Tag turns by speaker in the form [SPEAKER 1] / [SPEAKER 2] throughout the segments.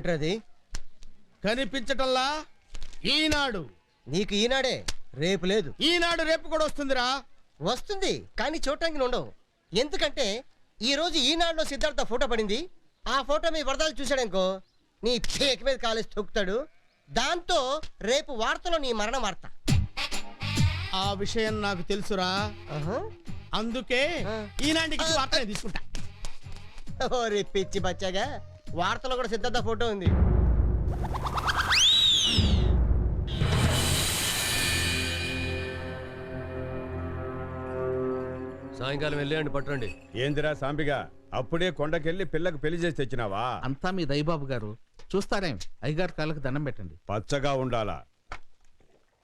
[SPEAKER 1] ఏంట్రది?
[SPEAKER 2] కనిపించటంలా ఈనాడు.
[SPEAKER 1] నీకు ఈనాడే? రేపు లేదు.
[SPEAKER 2] ఈనాడు రేపు కూడా వస్తుందిరా.
[SPEAKER 1] వస్తుంది కానీ చూడటానికి ఉండవు ఎందుకంటే ఈ రోజు ఈనాడులో సిద్ధార్థ ఫోటో పడింది. ఆ ఫోటో మీ వరదలు చూశాడనుకో నీ పేక మీద కాలేసి తొక్కుతాడు. దాంతో రేపు వార్తలో నీ మరణ వార్త.
[SPEAKER 2] ఆ విషయం నాకు తెలుసురా. అందుకే. ఈనాటికి వార్త తీసుకుంటా.
[SPEAKER 1] ఓరి పిచ్చి బచ్చాగా. వార్తలో కూడా సిద్ధార్థ ఫోటో ఉంది.
[SPEAKER 3] సాయంకాలం వెళ్ళేయండి పట్టురండి
[SPEAKER 4] ఏందిరా సాంబిగా? అప్పుడే కొండకెళ్ళి పిల్లకు పెళ్ళి చేసి తెచ్చినావా?
[SPEAKER 5] అంతా మీ దయబాబు గారు. చూస్తారేం? అయ్యగారు కాళ్ళకి దండం పెట్టండి.
[SPEAKER 4] పచ్చగా ఉండాలా?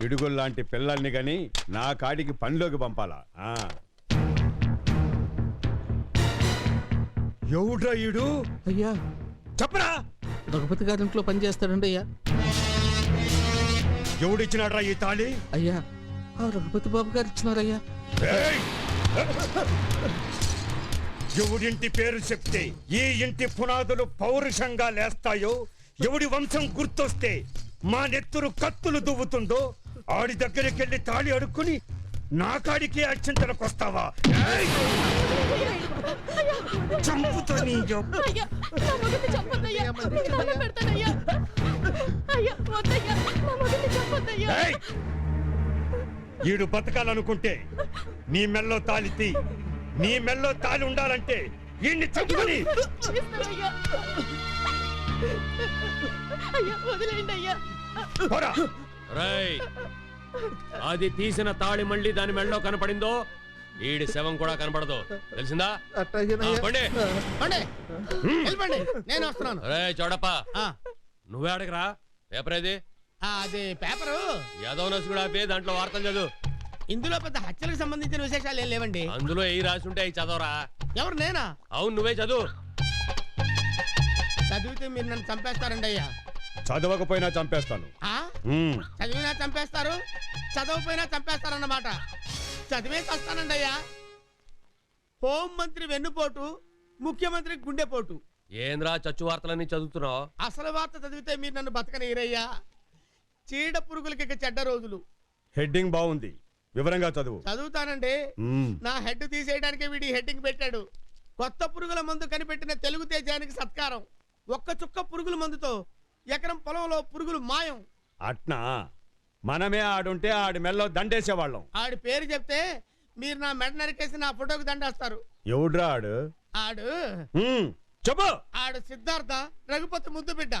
[SPEAKER 4] పిడుగుల్లాంటి పిల్లల్ని గని నా కాడికి పనిలోకి పంపాలా? ఆ. ఎవడ్రా ఈడు?
[SPEAKER 5] అయ్యా
[SPEAKER 4] చెప్పరా?
[SPEAKER 5] రఘుపతి గారి ఇంట్లో పని చేస్తాడండి అయ్యా.
[SPEAKER 4] ఎవడిచ్చినాడ్రా ఈ తాళి?
[SPEAKER 5] అయ్యా ఆ రఘుపతి బాబు గారు ఇచ్చినారయ్యా.
[SPEAKER 4] ఏయ్! ఎవడింటి పేరు చెప్తే ఈ ఇంటి పునాదులు పౌరుషంగా లేస్తాయో ఎవడి వంశం గుర్తొస్తే మా నెత్తురు కత్తులు దువ్వుతుందో ఆడి దగ్గరికి వెళ్ళి తాళి అడుక్కుని నా కాడికి అక్షంతలకు వస్తావా? ఏయ్! చంపుతా నీ! ఈడు బతకాలనుకుంటే నీ మెల్లో తాళి తీ. నీ మెల్లో తాళి ఉండాలంటే ఈయన్ని చంపుకొని.
[SPEAKER 6] అయ్యా వదిలేయండి అయ్యా.
[SPEAKER 3] అది తీసిన తాళి మళ్ళీ దాని మెడలో కనపడిందో? ఈడి శవం కూడా కనపడదు. తెలిసిందా?
[SPEAKER 2] నేను వస్తున్నాను.
[SPEAKER 3] రే చోడప్ప
[SPEAKER 2] ఆ,
[SPEAKER 3] నువ్వే అడగరా పేపర్ ఏది?
[SPEAKER 2] ఆ, అది పేపరు.
[SPEAKER 3] యాదవ్ నసు కూడా ఆపి దాంట్లో వార్తలు చదువు.
[SPEAKER 2] ఇందులో పెద్ద హత్యలకు సంబంధించిన విశేషాలు ఏం లేవండి?
[SPEAKER 3] అందులో ఏ రాసి ఉంటే అవి చదవరా?
[SPEAKER 2] ఎవరు నేనా?
[SPEAKER 3] అవును నువ్వే చదువు.
[SPEAKER 2] చదివితే మీరు నన్ను చంపేస్తారండి అయ్యా.
[SPEAKER 4] చదవకపోయినా చంపేస్తాను.
[SPEAKER 2] ఆ?
[SPEAKER 4] ఉమ్.
[SPEAKER 2] చదివినా చంపేస్తారు చదవపోయినా చంపేస్తారన్నమాట. చదివే వస్తానండి అయ్యా. హోం మంత్రి వెన్నుపోటు ముఖ్యమంత్రి గుండెపోటు.
[SPEAKER 3] ఏంద్రా చచ్చు వార్తలన్నీ చదువుతున్నావు?
[SPEAKER 2] అసలు వార్త చదివితే మీరు నన్ను బతకనీరయ్యా చీడ పురుగులకి ఇక చెడ్డ రోజులు.
[SPEAKER 4] హెడ్డింగ్ బాగుంది. వివరంగా చదువు.
[SPEAKER 2] చదువుతానండి.
[SPEAKER 4] ఉమ్.
[SPEAKER 2] నా హెడ్ తీసేయడానికి వీడి హెడ్డింగ్ పెట్టాడు. కొత్త పురుగుల మందు కనిపెట్టిన తెలుగు తేజానికి సత్కారం. ఒక్క చుక్క పురుగుల మందుతో ఎకరం పొలంలో పురుగులు మాయం.
[SPEAKER 4] అట్నా? మనమే ఆడుంటే ఆడి మెల్లో దండేసేవాళ్ళం.
[SPEAKER 2] ఆడి పేరు చెప్తే మీరు నా మెడ నరికేసి నా ఫోటోకి దండేస్తారు.
[SPEAKER 4] ఎవడ్రా ఆడు?
[SPEAKER 2] ఆడు.
[SPEAKER 4] చెప్పు.
[SPEAKER 2] ఆడు సిద్ధార్థ రఘుపతి ముద్దు బిడ్డ.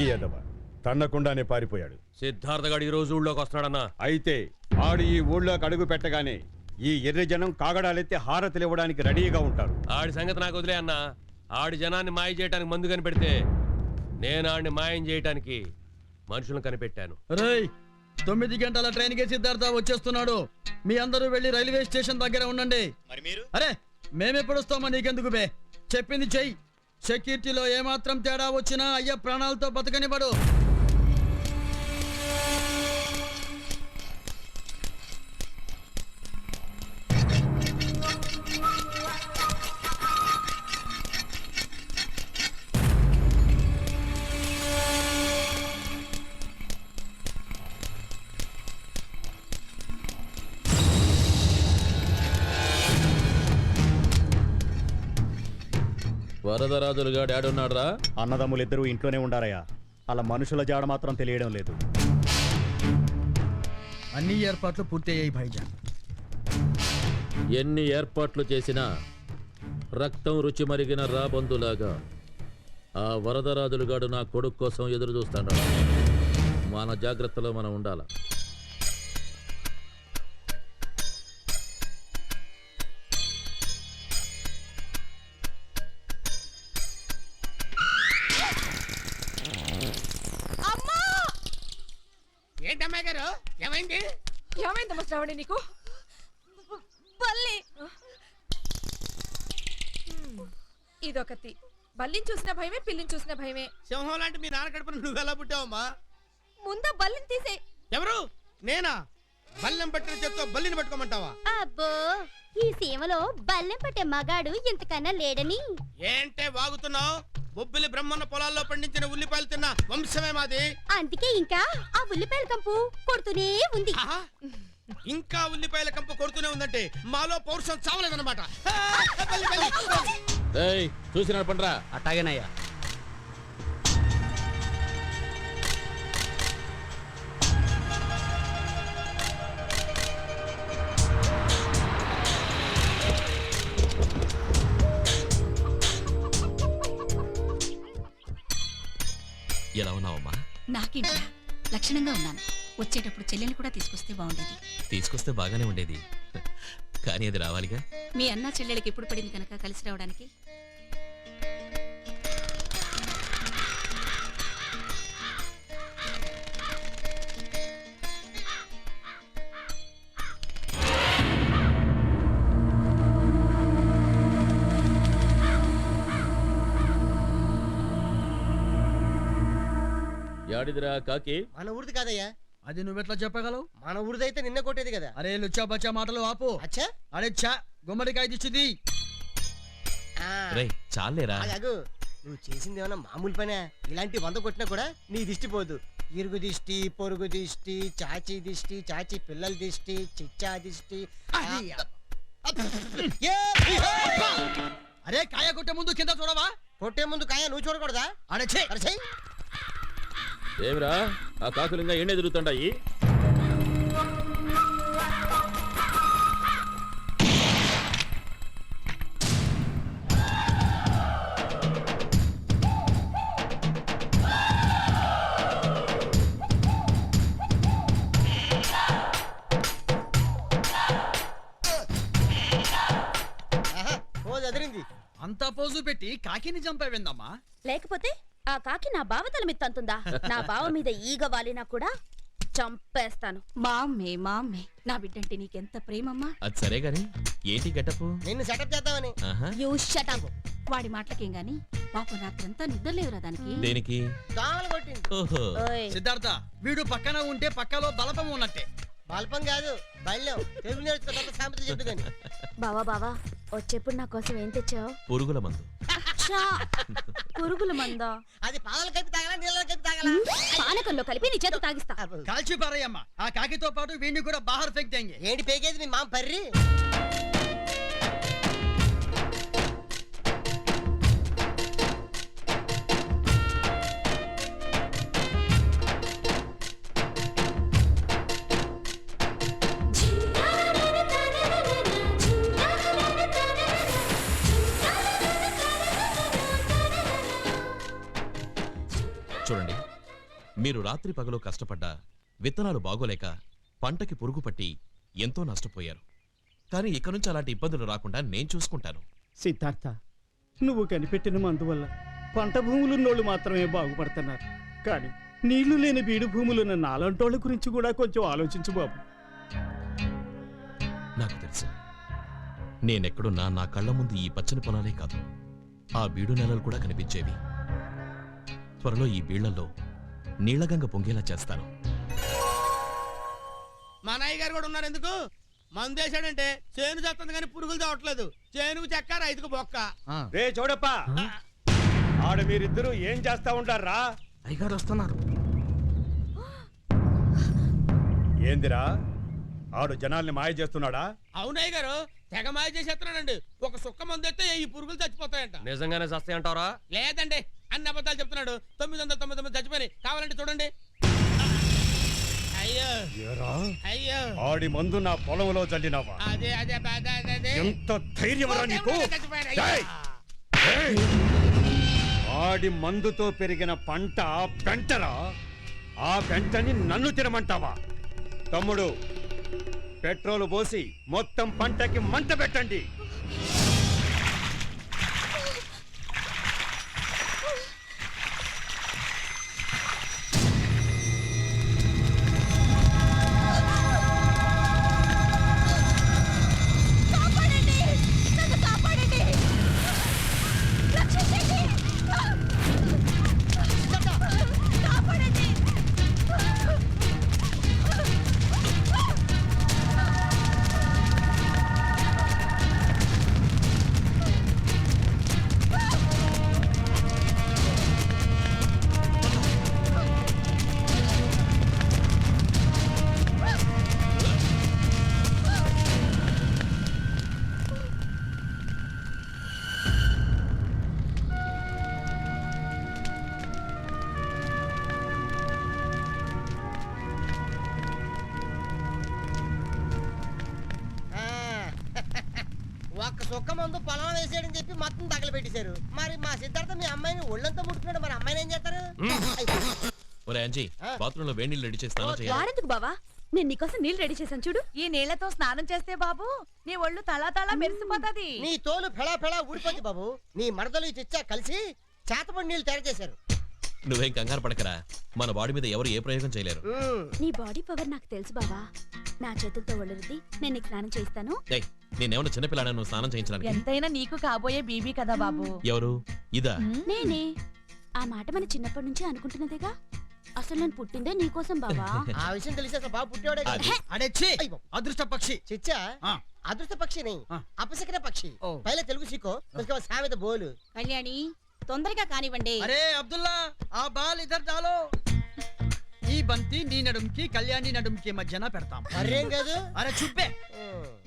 [SPEAKER 4] ఎదవ. తన్నకుండానే పారిపోయాడు.
[SPEAKER 3] సిద్ధార్థ గడి ఈ రోజు ఊళ్ళోకి వస్తున్నాడన్నా.
[SPEAKER 4] అయితే ఆడు ఈ ఊళ్ళోకి అడుగు పెట్టగానే ఈ ఎర్రి జనం కాగడాలెత్తి హారతులు ఇవ్వడానికి రెడీగా ఉంటారు.
[SPEAKER 3] ఆడి సంగతి నాకు వదిలే అన్న. ఆడి జనాన్ని మాయ చేయడానికి మందు కనిపెడితే నేను ఆడిని మాయం చేయడానికి మనుషులను కనిపెట్టాను.
[SPEAKER 7] రేయ్ తొమ్మిది గంటల ట్రైన్కి సిద్ధార్థ వచ్చేస్తున్నాడు. మీ అందరూ వెళ్ళి రైల్వే స్టేషన్ దగ్గర ఉండండి.
[SPEAKER 8] మరి మీరు?
[SPEAKER 7] అరే మేమెప్పుడు వస్తామా నీకెందుకు బే? చెప్పింది చెయ్యి. సెక్యూరిటీలో ఏమాత్రం తేడా వచ్చినా అయ్య ప్రాణాలతో బతకనివ్వడు.
[SPEAKER 9] వరదరాజులు గాడు ఆడున్నాడ్రా
[SPEAKER 8] అన్నదమ్ములిద్దరూ ఇంట్లోనే ఉండారయ్యా. అలా మనుషుల జాడ మాత్రం తెలియడం లేదు.
[SPEAKER 7] అన్ని ఏర్పాట్లు పూర్తయ్యాయి భైజాన్
[SPEAKER 9] ఎన్ని ఏర్పాట్లు చేసినా రక్తం రుచి మరిగిన రాబందులాగా ఆ వరదరాజులు గాడు నా కొడుకు కోసం ఎదురు చూస్తాడు మన జాగ్రత్తలో మనం ఉండాల?
[SPEAKER 6] శ్రావణి నీకు? బల్లి. ఇదొకటి. బల్లిని చూసిన భయమే పిల్లిని చూసిన భయమే.
[SPEAKER 2] సింహం లాంటి మీ నాన్న కడుపున నువ్వు ఎలా పుట్టావమ్మా?
[SPEAKER 6] ముందా బల్లిని తీసే.
[SPEAKER 2] ఎవరు? నేనా? బల్లెం పట్టిన చేత్తో బల్లిని పట్టుకోమంటావా?
[SPEAKER 6] అబ్బో ఈ సీమలో బల్లెం పట్టే మగాడు ఇంతకన్నా లేడని.
[SPEAKER 2] ఏంటే వాగుతున్నావు? బొబ్బిలి బ్రహ్మన్న పొలాల్లో పండించిన ఉల్లిపాయలు తిన్న వంశమే మాది.
[SPEAKER 6] అందుకే ఇంకా ఆ ఉల్లిపాయల కంపు కొడుతూనే ఉంది!
[SPEAKER 2] ఇంకా ఉల్లిపాయల కంపు కొడుతూనే ఉందంటే మాలో పౌరుషం చావలేదన్నమాట.
[SPEAKER 9] చూసి నడపండ్రా.
[SPEAKER 7] అట్టాగేనయ్యా.
[SPEAKER 10] ఎలా ఉన్నావమ్మా?
[SPEAKER 11] నాకేంట్రా లక్షణంగా ఉన్నాను. వచ్చేటప్పుడు చెల్లెలు కూడా తీసుకొస్తే బాగుండేది.
[SPEAKER 10] తీసుకొస్తే బాగానే ఉండేది. కానీ అది రావాలిగా?
[SPEAKER 11] మీ అన్న చెల్లెలకి ఎప్పుడు పడింది కనుక కలిసి రావడానికి?
[SPEAKER 9] యాడిదిరా కాకి?
[SPEAKER 1] మన ఊరిది కాదయ్యా.
[SPEAKER 7] అది నువ్వెట్లా చెప్పగలవు?
[SPEAKER 1] మన ఊరిదైతే నిన్న కొట్టేది కదా.
[SPEAKER 7] అరే లుచ్చా బచ్చా మాటలు ఆపు.
[SPEAKER 1] అచ్చా.
[SPEAKER 7] అరే చా గుమ్మడికాయ
[SPEAKER 10] రే చాలేరా.
[SPEAKER 1] నువ్వు చేసింది ఏమన్నా మామూలు పనే? ఇలాంటి వంద కొట్టినా కూడా నీ దిష్టి పోదు. ఇరుగు దిష్టి పొరుగు దిష్టి చాచి దిష్టి చాచి పిల్లల దిష్టి చిచ్చా దిష్టి.
[SPEAKER 7] అరే కాయ కొట్టే ముందు కింద చూడవా?
[SPEAKER 1] కొట్టే ముందు కాయ నువ్వు చూడకూడదా?
[SPEAKER 7] అరే
[SPEAKER 1] చెయ్.
[SPEAKER 9] ఏమిరా? ఆ కాకులు ఇంకా ఎండే తిరుగుతుండాయి
[SPEAKER 1] ఆహా, పోదు అదిరింది.
[SPEAKER 7] అంతా పోజు పెట్టి కాకిని చంపావిందమ్మా.
[SPEAKER 6] లేకపోతే ఆ కాకి నా బావతల మీద తంతుందా? నా బావ మీద ఈగ వాలినా కూడా చంపేస్తాను.
[SPEAKER 11] మా అమ్మే మా అమ్మే నా బిడ్డంటే నీకెంత ప్రేమమ్మా?
[SPEAKER 10] అది సరే గాని ఏంటి గెటప్?
[SPEAKER 1] నిన్ను సెటప్ చేద్దామని.
[SPEAKER 6] యూ షట్ అప్
[SPEAKER 11] వాడి మాటలకేం గాని పాపం రాత్రంతా నిద్రలేవురా దానికి.
[SPEAKER 10] దేనికి?
[SPEAKER 1] దోమలు కొట్టింది.
[SPEAKER 10] ఓహో.
[SPEAKER 6] ఓయ్.
[SPEAKER 7] సిద్ధార్థ వీడు పక్కన ఉంటే పక్కలో బలపం ఉన్నట్టే.
[SPEAKER 1] బల్పం కాదు బల్యం తెలుగు నేర్చుకున్న సామెత చెప్పు కానీ
[SPEAKER 6] బావా బావా వచ్చేప్పుడు నా కోసం ఏం తెచ్చావు?
[SPEAKER 10] పురుగుల మందు.
[SPEAKER 6] పురుగుల మందా.
[SPEAKER 1] అది పాలు కలిపి తాగలా నీళ్ళ కలిపి తాగలా?
[SPEAKER 6] పానకంలో కలిపి నీ చేత తాగిస్తా.
[SPEAKER 7] కాల్చి పారయ్యమ్మ ఆ కాకితో పాటు వీడిని కూడా బాహర్ ఫెక్ దేంగే.
[SPEAKER 1] ఏంటి పేకేది మీ మామ పర్రి?
[SPEAKER 10] మీరు రాత్రి పగలు కష్టపడ్డా విత్తనాలు బాగోలేక పంటకి పురుగు పట్టి ఎంతో నష్టపోయారు. కానీ ఇక నుంచి అలాంటి ఇబ్బందులు రాకుండా నేను చూసుకుంటాను.
[SPEAKER 4] సిద్ధార్థ నువ్వు కనిపెట్టిన మందువల్ల పంట భూములున్నోళ్ళు మాత్రమే బాగుపడుతున్నారు. కానీ నీళ్ళు లేని బీడు భూములున్న నాలంటోళ్ళ గురించి కూడా కొంచెం ఆలోచించు బాబు.
[SPEAKER 10] నాకు తెలుసు. నేనెక్కడున్నా నా కళ్ళ ముందు ఈ పచ్చని పొలాలే కాదు. ఆ బీడు నెలలు కూడా కనిపించేవి. త్వరలో ఈ బీళ్ళలో నీళ్ళగంగ పొంగేలా చేస్తాను.
[SPEAKER 2] మా నాయ్య గారు కూడా ఉన్నారు ఎందుకు? మందు వేసాడంటే చేను చేస్తుంది కానీ పురుగులు చావట్లేదు చేనుకు చెక్క రైతుకు బొక్క.
[SPEAKER 4] రే చూడప్ప ఆడ మీరిద్దరూ ఏం చేస్తా ఉంటారా?
[SPEAKER 5] అయ్యగారు వస్తున్నారు.
[SPEAKER 4] ఏందిరా? ఆడు జనాల్ని మాయ చేస్తున్నాడా?
[SPEAKER 2] అవునయ్య గారు తెగ మాయ చేసేస్తున్నాడండి. ఒక సుక్క మందు ఎత్తే ఈ పురుగులు చచ్చిపోతాయంట.
[SPEAKER 10] నిజంగానే సస్తాయి అంటారా
[SPEAKER 2] లేదండి అన్ని అబద్ధాలు చెప్తున్నాడు.
[SPEAKER 4] ఆడి మందు నా పొలంలో చల్లినావా ఎంత ధైర్యమరా నీకు! ఆడి మందుతో పెరిగిన పంట పెంటరా? ఆ పెంటని నన్ను తినమంటావా? తమ్ముడు పెట్రోల్ పోసి మొత్తం పంటకి మంట పెట్టండి.
[SPEAKER 1] మందు పొలం వేసేయడని చెప్పి మొత్తం తగలబెట్టేశారు. మరి మా సిద్ధార్థ మీ అమ్మాయిని ఒళ్ళంతా ముట్టుకున్నాడు మరి అమ్మాయిని ఏం చేస్తారు.
[SPEAKER 3] ఒరే అంజీ
[SPEAKER 1] ఆ.
[SPEAKER 3] బాత్రూంలో వేడి నీళ్ళు రెడీ చేసి స్నానం చేయాలి.
[SPEAKER 6] వారెందుకు బావా? నేను నీకోసం నీళ్ళు రెడీ చేశాను చూడు.
[SPEAKER 12] ఈ నీళ్ళతో స్నానం చేస్తే బాబు నీ ఒళ్ళు తలా తలా మెరిసిపోతది.
[SPEAKER 1] నీ తోలు ఫెళా ఫెళా ఊడిపోద్ది బాబు. నీ మరదలు చిచ్చా కలిసి చేతపడి నీళ్ళు తయారు చేశారు.
[SPEAKER 3] నువ్వేం కంగారు పడకరా. మన బాడీ మీద ఎవరు ఏ ప్రయోగం చేయలేరు.
[SPEAKER 6] నీ బాడీ పవర్ నాకు తెలుసు బావా. నా చేతులతో ఒళ్ళు నేను నీకు స్నానం చేయిస్తాను.
[SPEAKER 3] ఏయ్ నేనేమన్నా చిన్నపిల్లాడా నువ్వు స్నానం చేయించడానికి?
[SPEAKER 12] ఎంతైనా నీకు కాబోయే బీబీ కదా బాబు.
[SPEAKER 3] ఎవరు? ఇదా?
[SPEAKER 6] నేనే. ఆ మాట మన చిన్నప్పటి నుంచి అనుకుంటున్నదేగా? అసలు నేను పుట్టిందే నీకోసం బాబా
[SPEAKER 1] ఆ విషయం తెలిసి అసలు బాబు పుట్టేవాడే కాదు.
[SPEAKER 3] అది.
[SPEAKER 1] అడేచ్చి
[SPEAKER 7] అదృష్ట పక్షి.
[SPEAKER 1] చిచ్చా? అదృష్ట పక్షిని
[SPEAKER 7] ఆ.
[SPEAKER 1] అపశకన పక్షి.
[SPEAKER 7] ఓ.
[SPEAKER 1] తెలుగు సీకో సామెత బోలు.
[SPEAKER 11] కళ్యాణి తొందరగా కానివ్వండి.
[SPEAKER 7] అరే అబ్దుల్లా ఆ బాల్ ఇద్దరు చాలు. ఈ బంతి నీ నడుంకి కళ్యాణి నడుంకి మధ్యన పెడతాం.
[SPEAKER 1] మరేం కాదు?
[SPEAKER 7] అరే చుప్పే.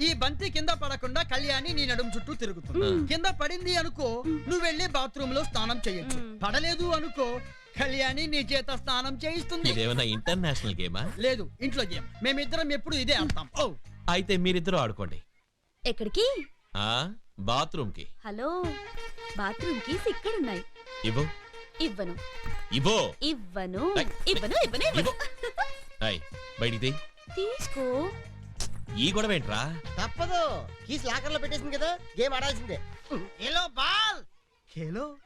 [SPEAKER 7] ఈ బంతి కింద పడకుండా కళ్యాణి నీ నడుం చుట్టూ తిరుగుతుంది. కింద పడింది అనుకో నువ్వు వెళ్ళి బాత్రూమ్లో స్నానం చేయొచ్చు. పడలేదు అనుకో కళ్యాణి నీ చేత స్నానం చేయిస్తుంది.
[SPEAKER 3] ఇదేమన్నా ఇంటర్నేషనల్ గేమా?
[SPEAKER 7] లేదు ఇంట్లో గేమ్. మేమిద్దరం ఎప్పుడు ఇదే ఆడతాం. ఓ.
[SPEAKER 3] అయితే మీరిద్దరూ ఆడుకోండి.
[SPEAKER 6] ఎక్కడికి?
[SPEAKER 3] ఆ? బాత్రూమ్కి
[SPEAKER 6] హలో. బాత్రూమ్కి ఇక్కడున్నాయి
[SPEAKER 3] ఇవ్వు.
[SPEAKER 6] ఇవ్వను.
[SPEAKER 3] ఇవ్వు.
[SPEAKER 6] ఇవ్వను.
[SPEAKER 3] ఐ.
[SPEAKER 6] ఇవ్వను ఇవ్వను ఇవ్వను.
[SPEAKER 3] అయ్ బయటిది
[SPEAKER 6] తీసుకో.
[SPEAKER 3] ఈ గొడవ ఏంట్రా?
[SPEAKER 1] తప్పదు. కీస్ లాకర్లో పెట్టేసింది కదా గేమ్ ఆడాల్సిందే.
[SPEAKER 7] Hello ball. ఖేలో